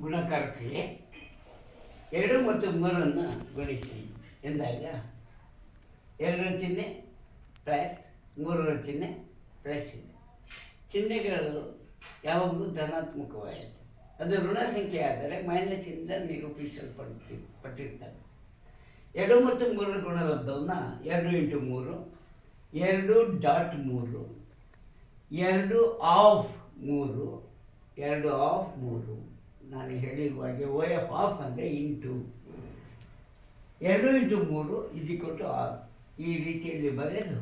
ಗುಣಕಾರ ಕ್ರಿಯೆ ಎರಡು ಮತ್ತು ಮೂರನ್ನು ಗುಣಿಸಿ ಎಂದಾಗ ಎರಡರ ಚಿಹ್ನೆ ಪ್ಲಸ್ ಮೂರರ ಚಿಹ್ನೆ ಪ್ಲಸ್ ಇದೆ ಚಿಹ್ನೆಗಳು ಯಾವಾಗಲೂ ಧನಾತ್ಮಕವಾಗಿದೆ ಅದು ಋಣ ಸಂಖ್ಯೆ ಆದರೆ ಮೈನಸ್ಸಿಂದ ನಿರೂಪಿಸಲ್ಪಡ್ತಿ, ಪಟ್ಟಿರ್ತವೆ. ಎರಡು ಮತ್ತು ಮೂರರ ಗುಣಲಬ್ಧವನ್ನು ಎರಡು ಇಂಟು ಮೂರು, ಎರಡು ಡಾಟ್ ಮೂರು, ಎರಡು ಆಫ್ ಮೂರು, ಎರಡು ಆಫ್ ಮೂರು. ನಾನು ಹೇಳಿರುವ ಹಾಗೆ ಓ ಎಫ್ ಆಫ್ ಅಂದರೆ ಇಂಟು. ಎರಡು ಇಂಟು ಮೂರು ಇಸ್ ಈಕ್ವಲ್ ಟು ಆರು ಈ ರೀತಿಯಲ್ಲಿ ಬರೆದು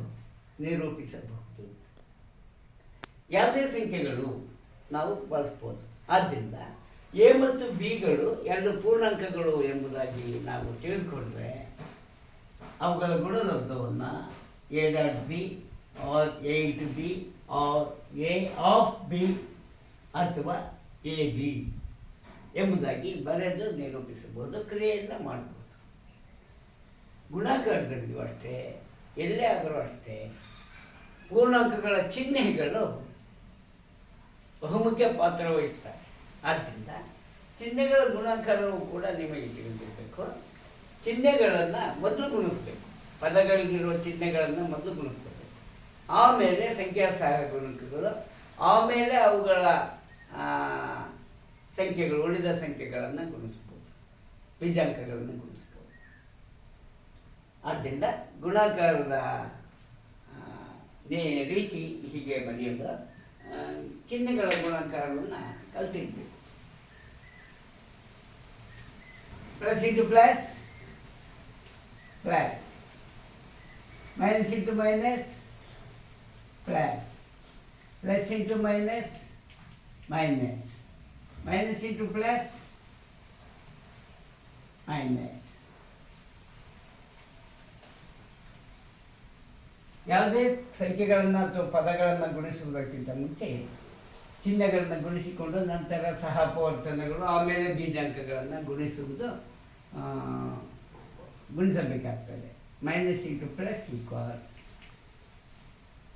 ನಿರೂಪಿಸಬಹುದು. ಯಾವುದೇ ಸಂಖ್ಯೆಗಳು ನಾವು ಬಳಸ್ಬೋದು. ಆದ್ದರಿಂದ ಎ ಮತ್ತು ಬಿಗಳು ಎರಡು ಪೂರ್ಣಾಂಕಗಳು ಎಂಬುದಾಗಿ ನಾವು ತಿಳಿದುಕೊಂಡ್ರೆ ಅವುಗಳ ಗುಣಲಬ್ಧವನ್ನು A dot B or A B or A of B ಅಥವಾ ಎ ಬಿ ಎಂಬುದಾಗಿ ಬರೆದು ನಿರೂಪಿಸಬಹುದು ಕ್ರಿಯೆಯನ್ನು ಮಾಡಬಹುದು. ಗುಣಾಕಾರದಲ್ಲಿಯೂ ಅಷ್ಟೇ ಎಲ್ಲೇ ಆದರೂ ಅಷ್ಟೇ, ಪೂರ್ಣಾಂಕಗಳ ಚಿಹ್ನೆಗಳು ಬಹುಮುಖ್ಯ ಪಾತ್ರ ವಹಿಸ್ತಾರೆ ಆದ್ದರಿಂದ ಚಿಹ್ನೆಗಳ ಗುಣಾಕಾರವು ಕೂಡ ನಿಮಗೆ ತಿಳಿದಿರಬೇಕು. ಚಿಹ್ನೆಗಳನ್ನು ಮೊದಲು ಗುಣಿಸ್ಬೇಕು. ಪದಗಳಿಗಿರುವ ಚಿಹ್ನೆಗಳನ್ನು ಮೊದಲು ಗುಣಿಸ್ಬೇಕು. ಆಮೇಲೆ ಸಂಖ್ಯಾಸಹ ಗುಣಕಗಳು, ಆಮೇಲೆ ಅವುಗಳ ಸಂಖ್ಯೆಗಳು, ಉಳಿದ ಸಂಖ್ಯೆಗಳನ್ನು ಗುಣಿಸ್ಬೋದು. ಬೀಜಾಂಕಗಳನ್ನು ಗುಣಿಸ್ಬೋದು. ಆದ್ದರಿಂದ ಗುಣಾಕಾರದ ರೀತಿ ಹೀಗೆ ಬರೆಯೋದು ಚಿಹ್ನೆಗಳ ಗುಣಾಕಾರವನ್ನು ಕಲ್ತಿರ್ಬೇಕು. Plus into plus plus. Minus into minus, plus. Plus into minus minus. Minus into plus minus. ಯಾವುದೇ ಸಂಖ್ಯೆಗಳನ್ನು ಅಥವಾ ಪದಗಳನ್ನು ಗುಣಿಸುವುದಕ್ಕಿಂತ ಮುಂಚೆ ಚಿಹ್ನೆಗಳನ್ನು ಗುಣಿಸಿಕೊಂಡು ನಂತರ ಸಹಪವರ್ತನಗಳು, ಆಮೇಲೆ ಬೀಜಾಂಕಗಳನ್ನು ಗುಣಿಸುವುದು ಗುಣಿಸಬೇಕಾಗ್ತದೆ. Minus into plus equal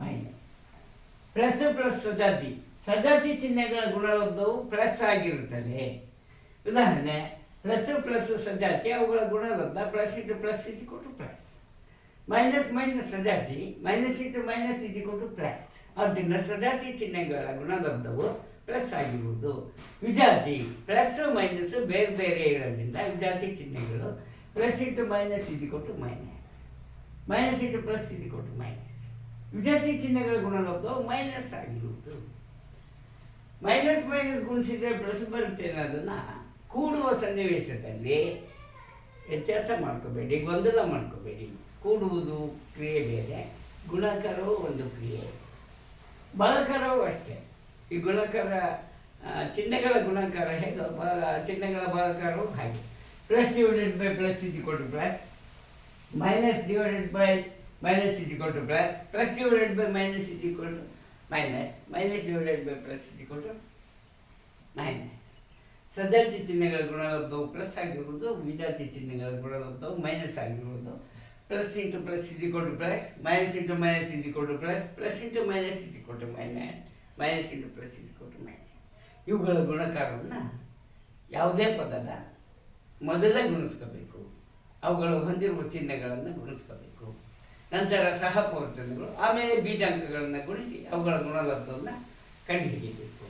minus plus plus ಸಜಾತಿ ಸಜಾತಿ ಚಿಹ್ನೆಗಳ ಗುಣಲಬ್ಧವು ಪ್ಲಸ್ ಆಗಿರುತ್ತದೆ. ಉದಾಹರಣೆ ಪ್ಲಸ್ ಪ್ಲಸ್ ಸಜಾತಿ ಅವುಗಳ ಗುಣಲಬ್ಧ ಪ್ಲಸ್ ಇಟ್ಟು ಪ್ಲಸ್ ಇಸ್ ಕೊಟ್ಟು ಪ್ಲಸ್ ಮೈನಸ್ ಮೈನಸ್ ಸಜಾತಿ ಮೈನಸ್ ಇಟ್ಟು ಮೈನಸ್ ಇಸ್ ಕೊಟ್ಟು ಪ್ಲಸ್ ಆದ್ದರಿಂದ ಸಜಾತಿ ಚಿಹ್ನೆಗಳ ಗುಣಲಬ್ಧವು ಪ್ಲಸ್ ಆಗಿರುವುದು. ವಿಜಾತಿ ಪ್ಲಸ್ ಮೈನಸ್ ಬೇರೆ ಬೇರೆ ಇರೋದ್ರಿಂದ ವಿಜಾತಿ ಚಿಹ್ನೆಗಳು ಪ್ಲಸ್ ಇಟ್ಟು ಮೈನಸ್ ಇಸ್ ಕೊಟ್ಟು minus minus into plus is ಕೊಟ್ಟು ಮೈನಸ್ ವಿಜಾತಿ ಚಿಹ್ನೆಗಳ ಗುಣಲಬ್ಧವು ಮೈನಸ್ ಆಗಿರುವುದು. ಮೈನಸ್ ಮೈನಸ್ ಗುಣಿಸಿದ್ರೆ ಪ್ಲಸ್ ಬರುತ್ತೆ ಅನ್ನೋದನ್ನು ಕೂಡುವ ಸನ್ನಿವೇಶದಲ್ಲಿ ವ್ಯತ್ಯಾಸ ಮಾಡ್ಕೋಬೇಡಿ, ಗೊಂದಲ ಮಾಡ್ಕೋಬೇಡಿ. ಕೂಡುವುದು ಕ್ರಿಯೆ ಬೇರೆ, ಗುಣಕರವು ಒಂದು ಕ್ರಿಯೆ. ಬಳಕರವು ಅಷ್ಟೇ. ಈ ಗುಣಕರ ಚಿಹ್ನೆಗಳ ಗುಣಕಾರ ಹೇಗೆ ಚಿಹ್ನೆಗಳ ಬಳಕಾರವು ಹಾಗೆ. Plus divided by plus is equal to plus, minus divided by minus is equal to plus plus divided by minus is minus minus divided by plus equal to minus ಸಜಾತಿ ಚಿಹ್ನೆಗಳ ಗುಣಲಬ್ಧವು ಪ್ಲಸ್ ಆಗಿರುವುದು ವಿಜಾತಿ ಚಿಹ್ನೆಗಳ ಗುಣಲಬ್ಧವು ಮೈನಸ್ ಆಗಿರುವುದು. Plus into plus is to plus minus into minus is to plus plus into minus is to minus minus into plus is equal minus ಇವುಗಳ ಗುಣಕಾರವನ್ನು ಯಾವುದೇ ಪದದ ಮೊದಲೇ ಗುಣಿಸ್ಕೋಬೇಕು. ಅವುಗಳು ಹೊಂದಿರುವ ಚಿಹ್ನೆಗಳನ್ನು ಗುಣಿಸ್ಕೋಬೇಕು. ನಂತರ ಸಹಪವರ್ತನೆಗಳು ಆಮೇಲೆ ಬೀಜಾಂಕಗಳನ್ನು ಗುಣಿಸಿ ಅವುಗಳ ಗುಣಲಬ್ಧವನ್ನು ಕಂಡುಹಿಡಿಯಬೇಕು.